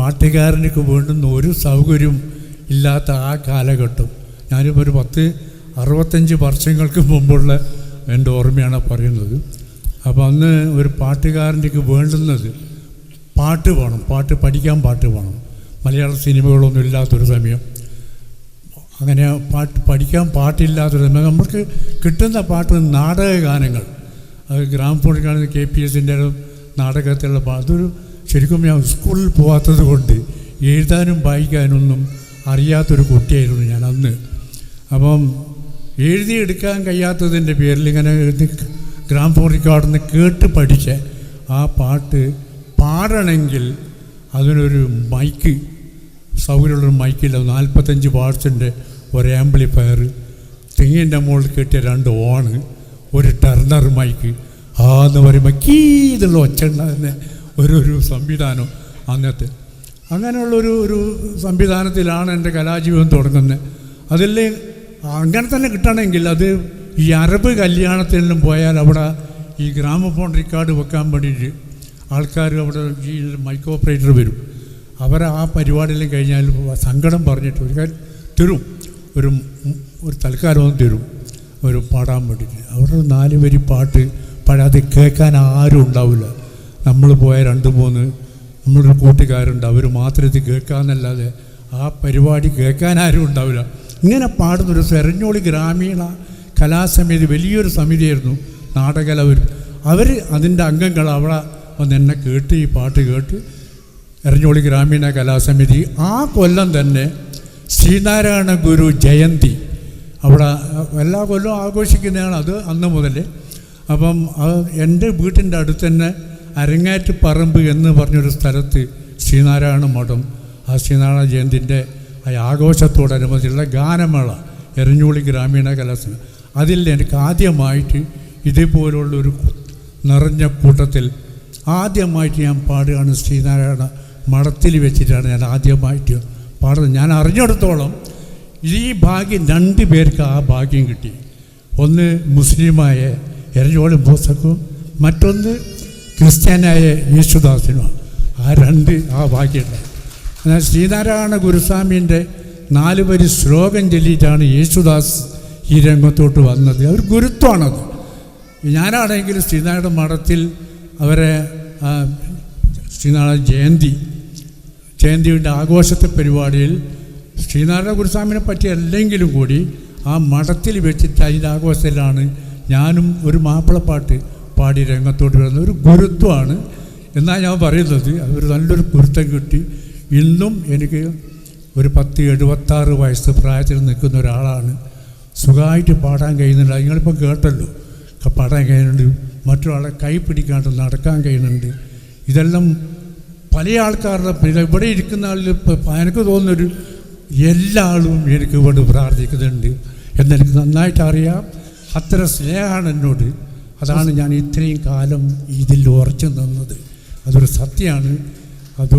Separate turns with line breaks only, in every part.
പാട്ടുകാരനക്ക് വേണ്ടുന്ന ഒരു സൗകര്യം ഇല്ലാത്ത ആ കാലഘട്ടം. ഞാനിപ്പോൾ ഒരു പത്ത് അറുപത്തഞ്ച് വർഷങ്ങൾക്ക് മുമ്പുള്ള എന്റെ ഓർമ്മയാണ് പറയുന്നത്. അപ്പോൾ അന്ന് ഒരു പാട്ടുകാരന്റെക്ക് വേണ്ടുന്നത് പാട്ട് വേണം പാട്ട് പഠിക്കാൻ പാട്ട് വേണം. മലയാള സിനിമകളൊന്നും ഇല്ലാത്തൊരു സമയം. അങ്ങനെ പാട്ട് പഠിക്കാൻ പാട്ടില്ലാത്തൊരു സമയം. നമുക്ക് കിട്ടുന്ന പാട്ട് നാടക ഗാനങ്ങൾ അത് ഗ്രാമഫോണിൽ കെ പി എസിന്റെ നാടകത്തിലുള്ള പാട്ട് അതൊരു ശരിക്കും ഞാൻ സ്കൂളിൽ പോകാത്തത് കൊണ്ട് എഴുതാനും വായിക്കാനൊന്നും അറിയാത്തൊരു കുട്ടിയായിരുന്നു ഞാൻ അന്ന്. അപ്പം എഴുതിയെടുക്കാൻ കഴിയാത്തതിന്റെ പേരിൽ ഇങ്ങനെ എഴുതി ഗ്രാമഫോൺ റെക്കോർഡിൽ നിന്ന് കേട്ട് പഠിച്ച ആ പാട്ട് പാടണമെങ്കിൽ അതിനൊരു മൈക്ക് സൗകര്യമുള്ളൊരു മൈക്കില്ല നാൽപ്പത്തഞ്ച് വാട്സിന്റെ ഒരു ആംപ്ലിഫയർ തെങ്ങിന്റെ മുകളിൽ കെട്ടിയ രണ്ട് ഓണ് ഒരു ടർണർ മൈക്ക് ആ എന്ന് പറയുമ്പോൾ ഒച്ച ഉണ്ടാകുന്ന ഒരു ഒരു സംവിധാനം അന്നത്തെ. അങ്ങനെയുള്ളൊരു ഒരു സംവിധാനത്തിലാണ് എന്റെ കലാജീവിതം തുടങ്ങുന്നത്. അതിൽ അങ്ങനെ തന്നെ കിട്ടണമെങ്കിൽ അത് ഈ അറബ് കല്യാണത്തിനും പോയാൽ അവിടെ ഈ ഗ്രാമഫോൺ റെക്കോർഡ് വെക്കാൻ വേണ്ടിയിട്ട് ആൾക്കാർ അവിടെ ഈ മൈക്ക് ഓപ്പറേറ്റർ വരും. അവർ ആ പരിപാടിയിലും കഴിഞ്ഞാൽ സങ്കടം പറഞ്ഞിട്ട് ഒരു കാര്യം തരും. ഒരു ഒരു തൽക്കാലം ഒന്ന് തരും. ഒരു പാടാൻ വേണ്ടിയിട്ട്. ഒരു നാല് വരി പാട്ട് പാടാതെ കേൾക്കാൻ ആരും ഉണ്ടാവില്ല. നമ്മൾ പോയ രണ്ട് മൂന്ന് നമ്മളൊരു കൂട്ടുകാരുണ്ട്. അവർ മാത്രം ഇത് കേൾക്കാമെന്നല്ലാതെ ആ പരിപാടി കേൾക്കാൻ ആരും ഉണ്ടാവില്ല. ഇങ്ങനെ പാടുന്നൊരു സെറഞ്ഞോളി ഗ്രാമീണ കലാസമിതി വലിയൊരു സമിതിയായിരുന്നു നാടകലവർ അവർ അതിന്റെ അംഗങ്ങൾ അവിടെ വന്ന് എന്നെ കേട്ട് ഈ പാട്ട് കേട്ട് എറഞ്ഞോളി ഗ്രാമീണ കലാസമിതി ആ കൊല്ലം തന്നെ ശ്രീനാരായണ ഗുരു ജയന്തി അവിടെ എല്ലാ കൊല്ലവും ആഘോഷിക്കുന്നതാണ് അത് അന്ന് മുതൽ അപ്പം എന്റെ വീട്ടിന്റെ അടുത്ത് തന്നെ അരങ്ങാറ്റ് പറമ്പ് എന്ന് പറഞ്ഞൊരു സ്ഥലത്ത് ശ്രീനാരായണ മഠം. ആ ശ്രീനാരായണ ജയന്തിന്റെ ആഘോഷത്തോടനുബന്ധിച്ചുള്ള ഗാനമേള എരഞ്ഞോളി ഗ്രാമീണ കലാസമിതി അതിൽ എനിക്ക് ആദ്യമായിട്ട് ഇതേപോലുള്ളൊരു നിറഞ്ഞ കൂട്ടത്തിൽ ആദ്യമായിട്ട് ഞാൻ പാടുകയാണ് ശ്രീനാരായണ മഠത്തിൽ വെച്ചിട്ടാണ് ഞാൻ ആദ്യമായിട്ട് പാടുന്നത്. ഞാൻ അറിഞ്ഞിടത്തോളം ഈ ഭാഗ്യം രണ്ട് പേർക്ക് ആ ഭാഗ്യം കിട്ടി. ഒന്ന് മുസ്ലിമായ എരഞ്ഞോളി മൂസക്കും മറ്റൊന്ന് ക്രിസ്ത്യാനായ യേശുദാസിനുമാണ് ആ രണ്ട് ആ ഭാഗ്യമുണ്ടായി എന്നാൽ ശ്രീനാരായണ ഗുരുസ്വാമീന്റെ നാല് വരി ശ്ലോകം ചൊല്ലിയിട്ടാണ് യേശുദാസ് ഈ രംഗത്തോട്ട് വന്നത്. അവർ ഗുരുത്വമാണത്. ഞാനാണെങ്കിൽ ശ്രീനാരായണ മഠത്തിൽ അവരെ ശ്രീനാരായണ ജയന്തി ജയന്തിയുടെ ആഘോഷത്തെ പരിപാടിയിൽ ശ്രീനാരായണ ഗുരുസ്വാമിനെ പറ്റി അല്ലെങ്കിലും കൂടി ആ മഠത്തിൽ വെച്ചിട്ട് അതിന്റെ ആഘോഷത്തിലാണ് ഞാനും ഒരു മാപ്പിളപ്പാട്ട് പാടി രംഗത്തോട്ട് വരുന്ന ഒരു ഗുരുത്വമാണ്. എന്നാണ് ഞാൻ പറയുന്നത് ഒരു നല്ലൊരു ഗുരുത്വം കിട്ടി. ഇന്നും എനിക്ക് ഒരു പത്ത് എഴുപത്താറ് വയസ്സ് പ്രായത്തിൽ നിൽക്കുന്ന ഒരാളാണ്. സുഖമായിട്ട് പാടാൻ കഴിയുന്നുണ്ട്. നിങ്ങളിപ്പോൾ കേട്ടല്ലോ പാടാൻ കഴിയുന്നുണ്ട്. മറ്റൊരാളെ കൈ പിടിക്കാണ്ട് നടക്കാൻ കഴിയുന്നുണ്ട്. ഇതെല്ലാം പല ആൾക്കാരുടെ ഇവിടെ ഇരിക്കുന്ന ആളിൽ എനിക്ക് തോന്നുന്നൊരു എല്ലാ ആളും എനിക്ക് ഇവിടെ പ്രാർത്ഥിക്കുന്നുണ്ട്. എന്നെനിക്ക് നന്നായിട്ട് അറിയാം അത്ര സ്നേഹമാണ് എന്നോട്. അതാണ് ഞാൻ ഇത്രയും കാലം ഇതിൽ ഉറച്ചു നിന്നത്. അതൊരു സത്യമാണ്. അത്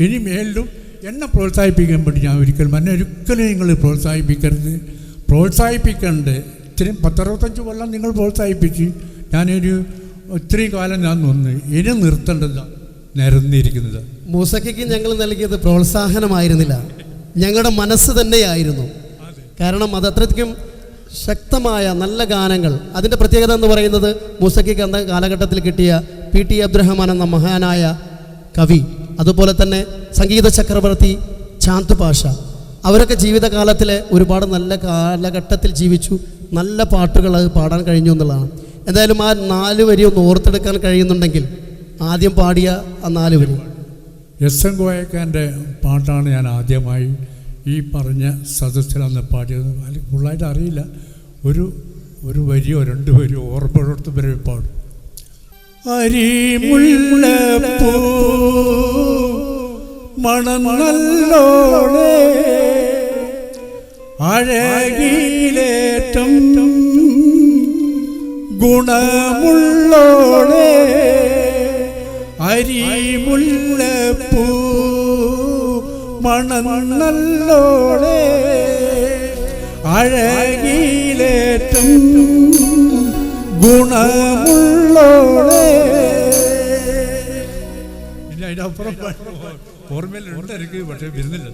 ഇനി മേലിലും എന്നെ പ്രോത്സാഹിപ്പിക്കാൻ വേണ്ടി ഞാൻ ഒരിക്കലും എന്നെ ഒരിക്കലും നിങ്ങൾ പ്രോത്സാഹിപ്പിക്കരുത്. പ്രോത്സാഹിപ്പിക്കണ്ട്. ഇത്രയും പത്തറുപത്തഞ്ച് കൊല്ലം നിങ്ങൾ പ്രോത്സാഹിപ്പിച്ച് ഞാനൊരു ഇത്രയും കാലം ഞാൻ നിന്ന് ഇനി നിർത്തേണ്ടത് നിരന്നിരിക്കുന്നത്.
മൂസയ്ക്ക് ഞങ്ങൾ നൽകിയത് പ്രോത്സാഹനമായിരുന്നില്ല. ഞങ്ങളുടെ മനസ്സ് തന്നെയായിരുന്നു. കാരണം അത് അത്രയ്ക്കും ശക്തമായ നല്ല ഗാനങ്ങൾ. അതിന്റെ പ്രത്യേകത എന്ന് പറയുന്നത് മൂസയ്ക്ക് എന്ന കാലഘട്ടത്തിൽ കിട്ടിയ പി ടി അബ്ദുറഹ്മാൻ എന്ന മഹാനായ കവി. അതുപോലെ തന്നെ സംഗീത ചക്രവർത്തി ചാന്ത് പാഷ. അവരൊക്കെ ജീവിതകാലത്തിലെ ഒരുപാട് നല്ല കാലഘട്ടത്തിൽ ജീവിച്ചു. നല്ല പാട്ടുകൾ അത് പാടാൻ കഴിഞ്ഞു എന്നുള്ളതാണ്. എന്തായാലും ആ നാല് വരി ഒന്ന് ഓർത്തെടുക്കാൻ കഴിയുന്നുണ്ടെങ്കിൽ ആദ്യം പാടിയ ആ നാല് വരി.
എസ് എൻ ഗോയക്കാന്റെ പാട്ടാണ് ഞാൻ ആദ്യമായി ഈ പറഞ്ഞ സദസ്സിലന്ന് പാടിയത് അല്ലെങ്കിൽ ഫുള്ളായിട്ട് അറിയില്ല. ഒരു ഒരു വരിയോ രണ്ട് വരിയോ ഓർമ്മപ്പെടുത്ത് വരെ പാടും. അരി മണം നല്ലോളേ അഴകിലേറ്റം ഗുണമുള്ളോളേ മണന്നല്ലോളേ അഴകിയിലേറ്റം ഗുണമുള്ളോടെ ഇല്ല അപ്പുറം പാടുമോ? ഓർമ്മയിലുണ്ട് എനിക്ക് പക്ഷേ വരുന്നില്ല